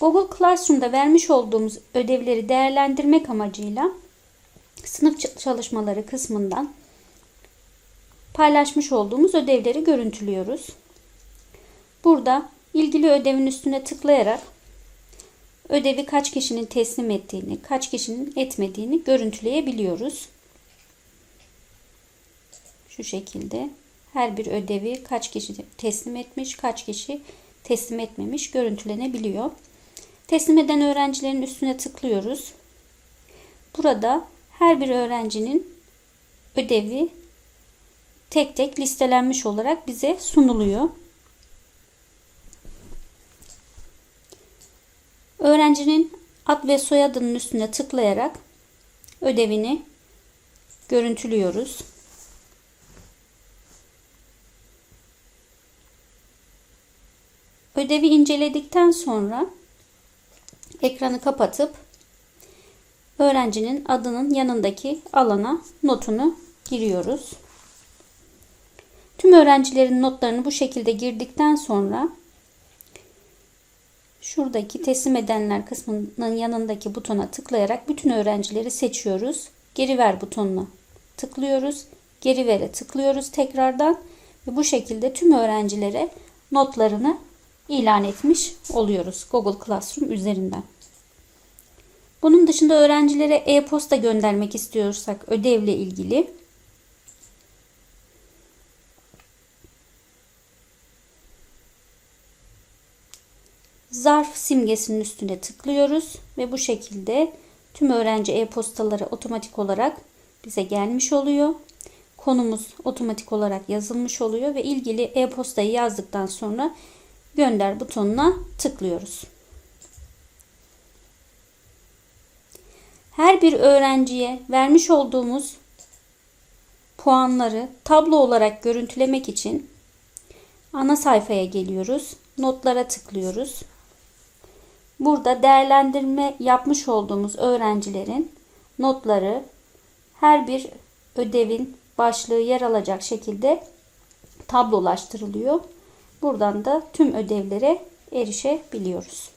Google Classroom'da vermiş olduğumuz ödevleri değerlendirmek amacıyla sınıf çalışmaları kısmından paylaşmış olduğumuz ödevleri görüntülüyoruz. Burada ilgili ödevin üstüne tıklayarak ödevi kaç kişinin teslim ettiğini, kaç kişinin etmediğini görüntüleyebiliyoruz. Şu şekilde her bir ödevi kaç kişi teslim etmiş, kaç kişi teslim etmemiş görüntülenebiliyor. Teslim eden öğrencilerin üstüne tıklıyoruz. Burada her bir öğrencinin ödevi tek tek listelenmiş olarak bize sunuluyor. Öğrencinin ad ve soyadının üstüne tıklayarak ödevini görüntülüyoruz. Ödevi inceledikten sonra ekranı kapatıp öğrencinin adının yanındaki alana notunu giriyoruz. Tüm öğrencilerin notlarını bu şekilde girdikten sonra şuradaki teslim edenler kısmının yanındaki butona tıklayarak bütün öğrencileri seçiyoruz. Geri ver butonuna tıklıyoruz. Geri vere tıklıyoruz tekrardan ve bu şekilde tüm öğrencilere notlarını ilan etmiş oluyoruz Google Classroom üzerinden. Bunun dışında öğrencilere e-posta göndermek istiyorsak ödevle ilgili zarf simgesinin üstüne tıklıyoruz ve bu şekilde tüm öğrenci e-postaları otomatik olarak bize gelmiş oluyor. Konumuz otomatik olarak yazılmış oluyor ve ilgili e-postayı yazdıktan sonra gönder butonuna tıklıyoruz. Her bir öğrenciye vermiş olduğumuz puanları tablo olarak görüntülemek için ana sayfaya geliyoruz. Notlara tıklıyoruz. Burada değerlendirme yapmış olduğumuz öğrencilerin notları her bir ödevin başlığı yer alacak şekilde tablolaştırılıyor. Buradan da tüm ödevlere erişebiliyoruz.